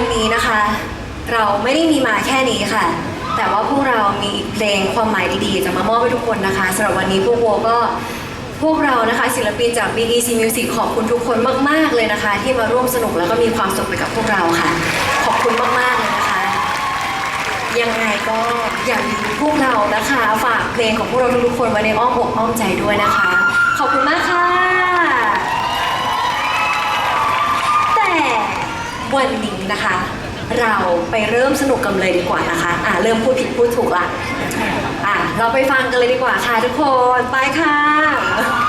วันนี้นะคะ เราไม่ได้มีมาแค่นี้ค่ะ แต่ว่าพวกเรามีอีกเพลงความหมายดีๆ จะมามอบให้ทุกคนนะคะสำหรับวันนี้พวกโวก็พวกเรานะคะ ศิลปินจาก BEC Music ขอบคุณทุกคนมาก ๆ เลยนะคะ ที่มาร่วมสนุกแล้วก็มีความสุขไปกับพวกเราค่ะ ขอบคุณมาก ๆ เลยนะคะ ยังไงก็อย่าลืมพวกเรานะคะ ฝากเพลงของพวกเราทุกๆคนไว้ในอ้อมอกอ้อมใจด้วยนะคะ ขอบคุณมากค่ะ แต่ วันนี้นะคะ เราไปเริ่มสนุกกันเลยดีกว่านะคะ อ่าเริ่มพูดผิดพูดถูกละอ่าเราไปฟังกันเลยดีกว่าค่ะทุกคน ไปค่ะ